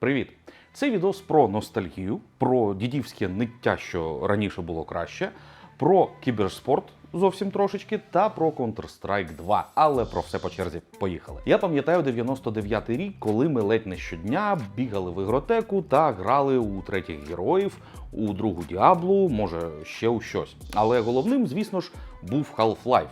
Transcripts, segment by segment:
Привіт! Це відос про ностальгію, про дідівське ниття, що раніше було краще, про кіберспорт зовсім трошечки, та про Counter-Strike 2. Але про все по черзі. Поїхали. Я пам'ятаю 99-й рік, коли ми ледь не щодня бігали в ігротеку та грали у третіх героїв, у другу Діаблу, може ще у щось. Але головним, звісно ж, був Half-Life.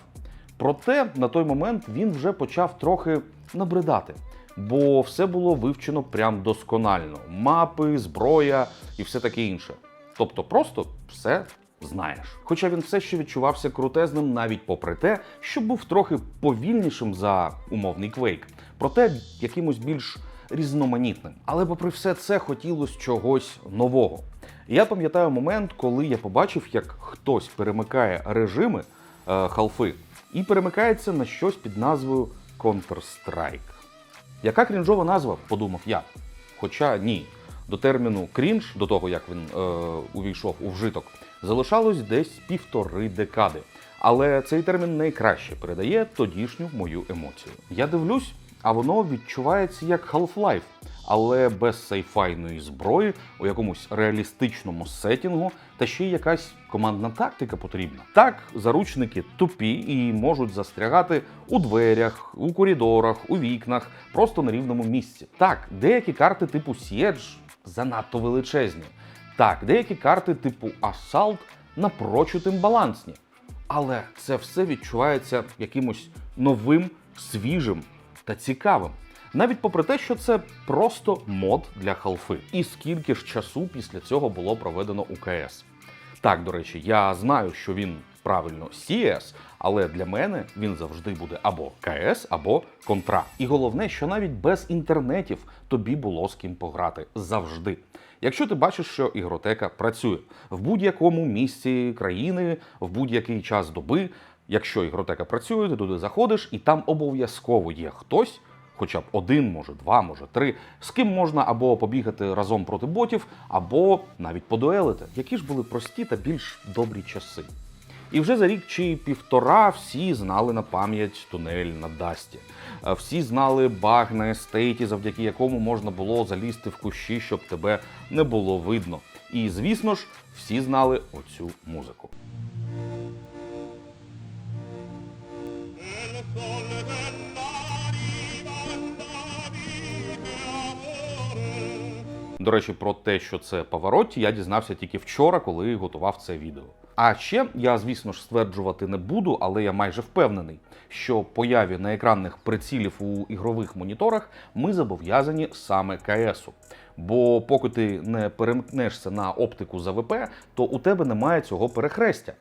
Проте на той момент він вже почав трохи набридати, бо все було вивчено прям досконально: мапи, зброя і все таке інше. Тобто, просто все знаєш. Хоча він все ще відчувався крутезним, навіть попри те, що був трохи повільнішим за умовний квейк, проте якимось більш різноманітним. Але попри все це хотілося чогось нового. Я пам'ятаю момент, коли я побачив, як хтось перемикає режими е, халфи і перемикається на щось під назвою Counter-Strike. Яка крінжова назва, подумав я. Хоча ні, до терміну крінж, до того як він е, увійшов у вжиток, залишалось десь півтори декади. Але цей термін найкраще передає тодішню мою емоцію. Я дивлюсь, а воно відчувається як Half-Life, але без сайфайної зброї, у якомусь реалістичному сетінгу, та ще й якась командна тактика потрібна. Так, заручники тупі і можуть застрягати у дверях, у коридорах, у вікнах, просто на рівному місці. Так, деякі карти типу Siege занадто величезні. Так, деякі карти типу Assault напрочуд імбалансні. Але це все відчувається якимось новим, свіжим та цікавим. Навіть попри те, що це просто мод для халфи. І скільки ж часу після цього було проведено у КС. Так, до речі, я знаю, що він правильно CS, але для мене він завжди буде або КС, або контра. І головне, що навіть без інтернетів тобі було з ким пограти завжди. Якщо ти бачиш, що ігротека працює в будь-якому місці країни, в будь-який час доби, якщо ігротека працює, ти туди заходиш, і там обов'язково є хтось, хоча б один, може два, може три, з ким можна або побігати разом проти ботів, або навіть подуелити, які ж були прості та більш добрі часи. І вже за рік чи півтора всі знали на пам'ять тунель на Дасті. Е, Всі знали баг на естейті, завдяки якому можна було залізти в кущі, щоб тебе не було видно. І звісно ж, всі знали оцю музику. До речі, про те, що це Паваротті, я дізнався тільки вчора, коли готував це відео. А ще я, звісно ж, стверджувати не буду, але я майже впевнений, що появі на екранних прицілів у ігрових моніторах ми зобов'язані саме КСу. Бо поки ти не перемкнешся на оптику з АВП, то у тебе немає цього перехрестя.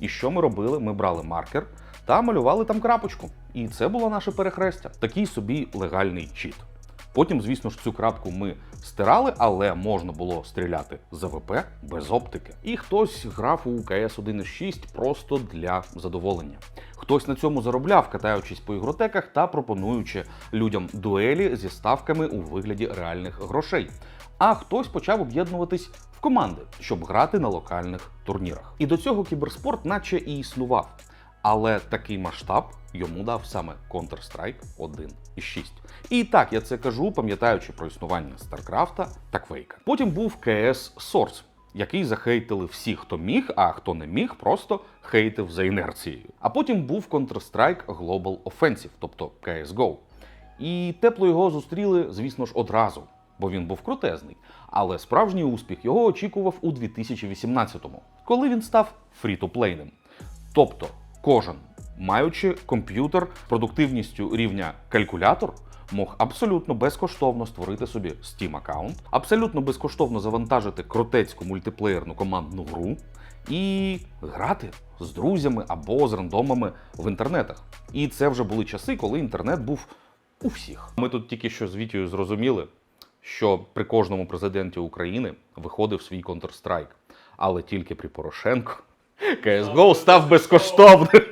І що ми робили? Ми брали маркер та малювали там крапочку. І це було наше перехрестя. Такий собі легальний чіт. Потім, звісно ж, цю крапку ми стирали, але можна було стріляти з АВП без оптики. І хтось грав у КС 1.6 просто для задоволення. Хтось на цьому заробляв, катаючись по ігротеках та пропонуючи людям дуелі зі ставками у вигляді реальних грошей. А хтось почав об'єднуватись в команди, щоб грати на локальних турнірах. І до цього кіберспорт, наче і існував. Але такий масштаб йому дав саме Counter-Strike 1.6. І так я це кажу, пам'ятаючи про існування StarCraft та Quake. Потім був CS Source, який захейтили всі, хто міг, а хто не міг, просто хейтив за інерцією. А потім був Counter-Strike Global Offensive, тобто CSGO. І тепло його зустріли, звісно ж, одразу, бо він був крутезний. Але справжній успіх його очікував у 2018-му, коли він став фрі-то-плейним. Тобто кожен, маючи комп'ютер продуктивністю рівня калькулятор, мог абсолютно безкоштовно створити собі Steam аккаунт, абсолютно безкоштовно завантажити кротецьку мультиплеєрну командну гру і грати з друзями або з рандомами в інтернетах. І це вже були часи, коли інтернет був у всіх. Ми тут тільки що з Вітєю зрозуміли, що при кожному президенті України виходив свій Counter-Strike, але тільки при Порошенко CSGO став безкоштовним.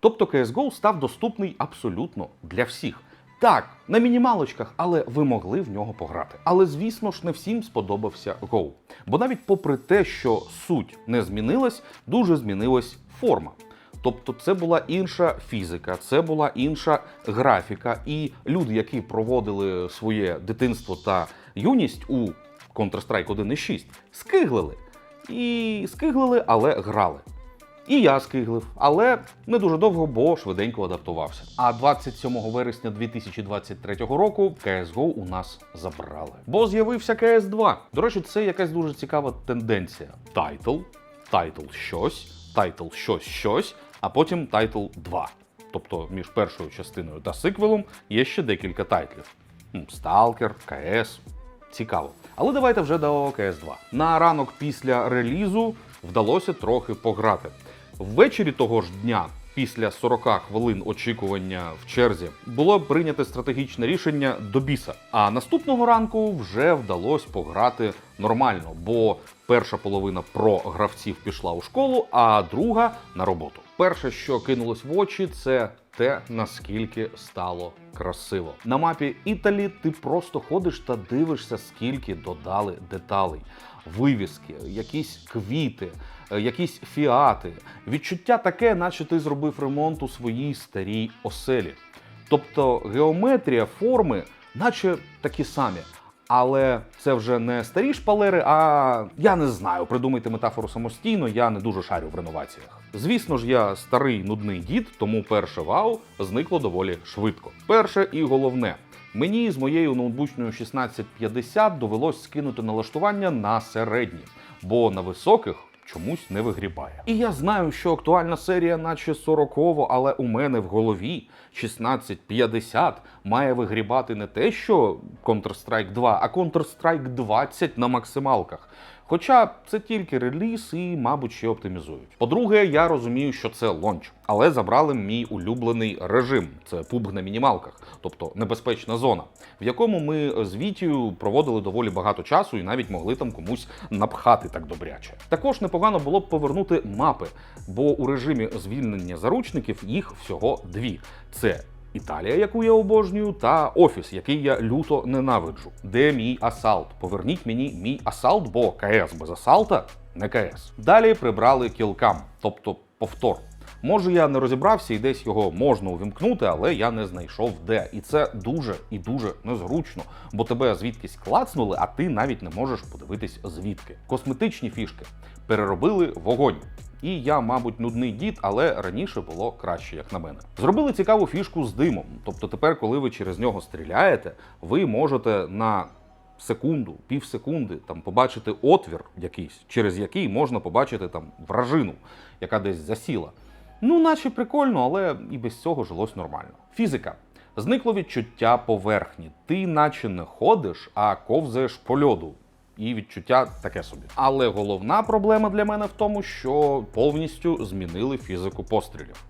Тобто CSGO став доступний абсолютно для всіх. Так, на мінімалочках, але ви могли в нього пограти. Але звісно ж, не всім сподобався Go. Бо навіть попри те, що суть не змінилась, дуже змінилась форма. Тобто це була інша фізика, це була інша графіка, і люди, які проводили своє дитинство та юність у Counter-Strike 1.6, скиглили. І скиглили, але грали. І я скиглив, але не дуже довго, бо швиденько адаптувався. А 27 вересня 2023 року CSGO у нас забрали. Бо з'явився CS 2. До речі, це якась дуже цікава тенденція. Тайтл, тайтл щось, тайтл щось щось, а потім тайтл 2. Тобто між першою частиною та сиквелом є ще декілька тайтлів. Сталкер, КС. Цікаво. Але давайте вже до КС 2. На ранок після релізу вдалося трохи пограти. Ввечері того ж дня, після 40 хвилин очікування в черзі, було прийнято стратегічне рішення до біса. А наступного ранку вже вдалося пограти нормально, бо перша половина про гравців пішла у школу, а друга на роботу. Перше, що кинулось в очі, це те, наскільки стало красиво. На мапі Італі ти просто ходиш та дивишся, скільки додали деталей, вивіски, якісь квіти, е, якісь фіати. Відчуття таке, наче ти зробив ремонт у своїй старій оселі. Тобто геометрія, форми, наче такі самі. Але це вже не старі шпалери, а я не знаю. Придумайте метафору самостійно, я не дуже шарю в реноваціях. Звісно ж, я старий нудний дід, тому перше вау зникло доволі швидко. Перше і головне. Мені з моєю ноутбучною 1650 довелось скинути налаштування на середні, бо на високих чомусь не вигрібає. І я знаю, що актуальна серія, наче 40 але у мене в голові 1650 має вигрібати не те, що Counter-Strike 2, а Counter-Strike 20 на максималках. Хоча це тільки реліз і, мабуть, ще оптимізують. По-друге, я розумію, що це лонч, але забрали мій улюблений режим це пубг на мінімалках, тобто небезпечна зона, в якому ми з Вітію проводили доволі багато часу і навіть могли там комусь напхати так добряче. Також непогано було б повернути мапи, бо у режимі звільнення заручників їх всього дві: це Італія, яку я обожнюю, та офіс, який я люто ненавиджу. Де мій асалт? Поверніть мені мій асалт, бо КС без асалта не КС. Далі прибрали кілкам, тобто повтор. Може, я не розібрався і десь його можна увімкнути, але я не знайшов де. І це дуже і дуже незручно, бо тебе звідкись клацнули, а ти навіть не можеш подивитись звідки. Косметичні фішки переробили вогонь. І я, мабуть, нудний дід, але раніше було краще, як на мене. Зробили цікаву фішку з димом. Тобто, тепер, коли ви через нього стріляєте, ви можете на секунду, пів секунди там побачити отвір якийсь, через який можна побачити там вражину, яка десь засіла. Ну, наче прикольно, але і без цього жилось нормально. Фізика. Зникло відчуття поверхні. Ти наче не ходиш, а ковзаєш по льоду. І відчуття таке собі. Але головна проблема для мене в тому, що повністю змінили фізику пострілів.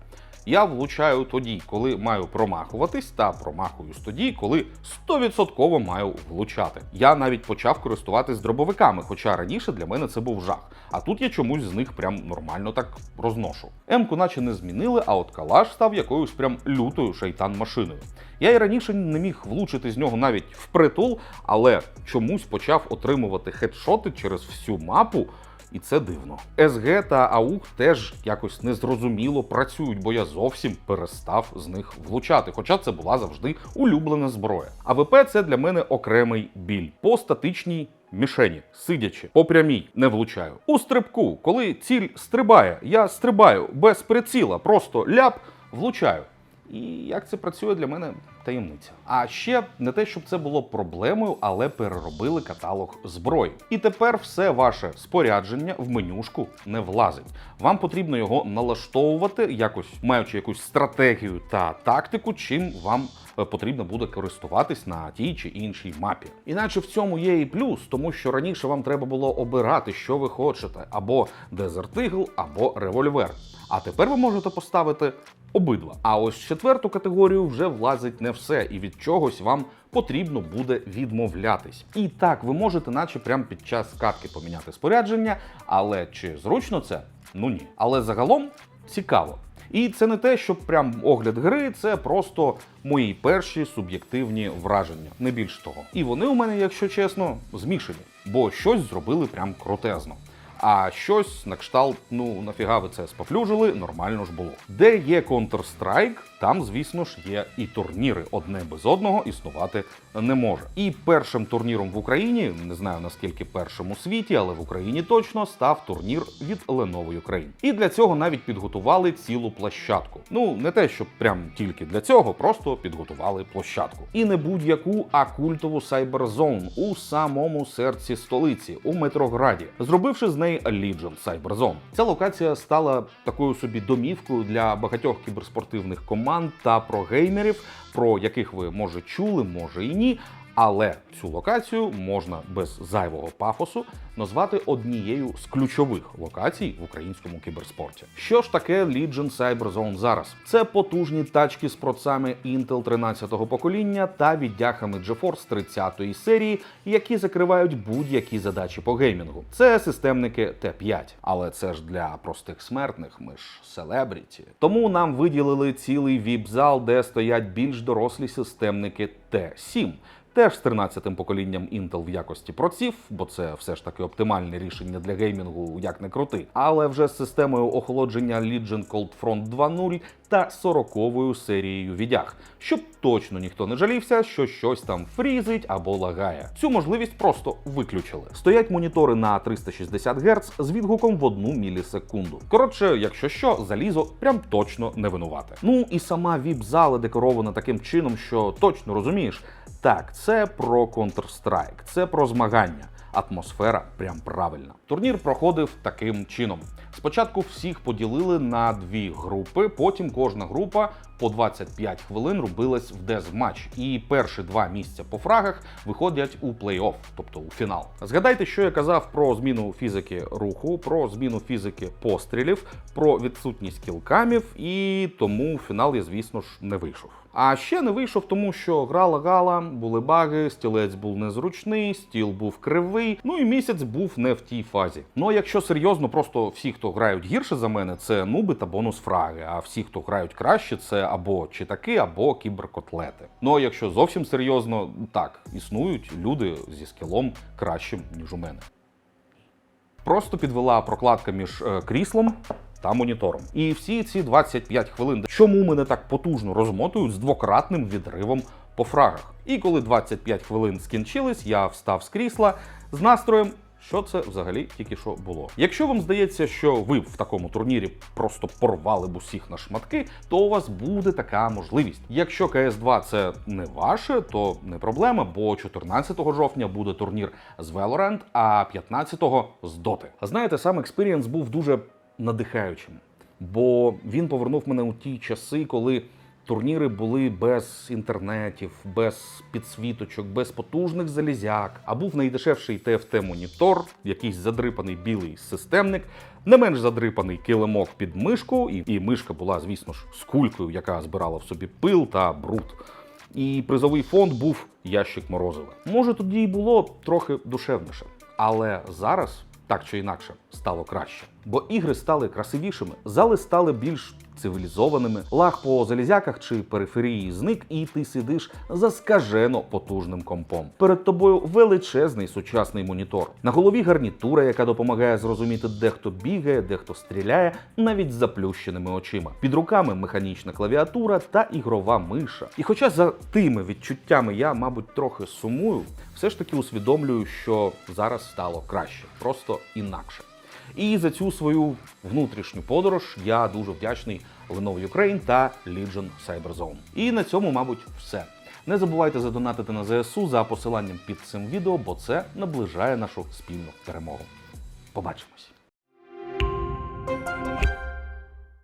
Я влучаю тоді, коли маю промахуватись, та промахуюсь тоді, коли 100% маю влучати. Я навіть почав користуватись дробовиками, хоча раніше для мене це був жах. А тут я чомусь з них прям нормально так розношу. Емку наче не змінили, а от калаш став якоюсь прям лютою шайтан-машиною. Я і раніше не міг влучити з нього навіть впритул, але чомусь почав отримувати хедшоти через всю мапу. І це дивно. СГ та АУК теж якось незрозуміло працюють, бо я зовсім перестав з них влучати. Хоча це була завжди улюблена зброя. АВП це для мене окремий біль по статичній мішені, сидячи по прямій, не влучаю. У стрибку, коли ціль стрибає, я стрибаю без приціла, просто ляп, влучаю. І як це працює для мене таємниця. А ще не те, щоб це було проблемою, але переробили каталог зброї. І тепер все ваше спорядження в менюшку не влазить. Вам потрібно його налаштовувати, якось маючи якусь стратегію та тактику, чим вам е, потрібно буде користуватись на тій чи іншій мапі. Іначе в цьому є і плюс, тому що раніше вам треба було обирати, що ви хочете, або Eagle, або револьвер. А тепер ви можете поставити обидва. А ось четверту категорію вже влазить не все, і від чогось вам потрібно буде відмовлятись. І так, ви можете, наче прямо під час катки поміняти спорядження, але чи зручно це? Ну ні. Але загалом цікаво. І це не те, що прям огляд гри, це просто мої перші суб'єктивні враження, не більш того. І вони у мене, якщо чесно, змішані, бо щось зробили прям крутезно. А щось на кшталт, ну нафіга ви це споплюжили, нормально ж було. Де є Counter-Strike, там, звісно ж, є і турніри. Одне без одного існувати не може. І першим турніром в Україні, не знаю наскільки першим у світі, але в Україні точно став турнір від Lenovo Ukraine. І для цього навіть підготували цілу площадку. Ну не те, що прям тільки для цього, просто підготували площадку. І не будь-яку, а культову Cyberzone у самому серці столиці, у Метрограді, зробивши з неї Legion Cyberzone. Ця локація стала такою собі домівкою для багатьох кіберспортивних команд та про геймерів, про яких ви може чули, може і ні. Але цю локацію можна без зайвого пафосу назвати однією з ключових локацій в українському кіберспорті. Що ж таке Legion Cyber Zone зараз? Це потужні тачки з процами Intel 13-го покоління та віддяхами GeForce 30-ї серії, які закривають будь-які задачі по геймінгу. Це системники Т5, але це ж для простих смертних. Ми ж селебріті. Тому нам виділили цілий віп-зал, де стоять більш дорослі системники Т7. Теж з 13-тим поколінням Intel в якості проців, бо це все ж таки оптимальне рішення для геймінгу, як не крути. Але вже з системою охолодження Legion Cold Front 2.0 та 40-ю серією відяг, щоб точно ніхто не жалівся, що щось там фрізить або лагає. Цю можливість просто виключили. Стоять монітори на 360 Гц з відгуком в 1 мілісекунду. Коротше, якщо що, залізо прям точно не винувате. Ну і сама віп-зала декорована таким чином, що точно розумієш. Так, це про Counter-Strike, це про змагання. Атмосфера прям правильна. Турнір проходив таким чином. Спочатку всіх поділили на дві групи, потім кожна група по 25 хвилин робилась в дезматч. І перші два місця по фрагах виходять у плей-офф, тобто у фінал. Згадайте, що я казав про зміну фізики руху, про зміну фізики пострілів, про відсутність кілкамів, і тому фінал я, звісно ж, не вийшов. А ще не вийшов, тому що грала гала, були баги, стілець був незручний, стіл був кривий. Ну і місяць був не в тій фазі. Ну а якщо серйозно, просто всі, хто грають гірше за мене, це нуби та бонус фраги. А всі, хто грають краще, це або читаки, або кіберкотлети. Ну а якщо зовсім серйозно, так існують люди зі скілом кращим ніж у мене. Просто підвела прокладка між е, кріслом та монітором. І всі ці 25 хвилин, чому мене так потужно розмотують з двократним відривом по фрагах. І коли 25 хвилин скінчились, я встав з крісла з настроєм. Що це взагалі тільки що було? Якщо вам здається, що ви в такому турнірі просто порвали б усіх на шматки, то у вас буде така можливість. Якщо CS2 це не ваше, то не проблема, бо 14 жовтня буде турнір з Valorant, а 15-го з Dota. Знаєте, сам експірієнс був дуже надихаючим, бо він повернув мене у ті часи, коли турніри були без інтернетів, без підсвіточок, без потужних залізяк. А був найдешевший TFT-монітор, якийсь задрипаний білий системник, не менш задрипаний килимок під мишку, і, і мишка була, звісно ж, з кулькою, яка збирала в собі пил та бруд. І призовий фонд був ящик морозива. Може, тоді й було трохи душевніше, але зараз так чи інакше стало краще. Бо ігри стали красивішими, зали стали більш цивілізованими, лаг по залізяках чи периферії зник, і ти сидиш за скажено потужним компом. Перед тобою величезний сучасний монітор. На голові гарнітура, яка допомагає зрозуміти, де хто бігає, де хто стріляє, навіть з заплющеними очима. Під руками механічна клавіатура та ігрова миша. І хоча за тими відчуттями я, мабуть, трохи сумую, все ж таки усвідомлюю, що зараз стало краще, просто інакше. І за цю свою внутрішню подорож я дуже вдячний Lenovo Ukraine та Legion Cyberzone. І на цьому, мабуть, все. Не забувайте задонатити на ЗСУ за посиланням під цим відео, бо це наближає нашу спільну перемогу. Побачимось!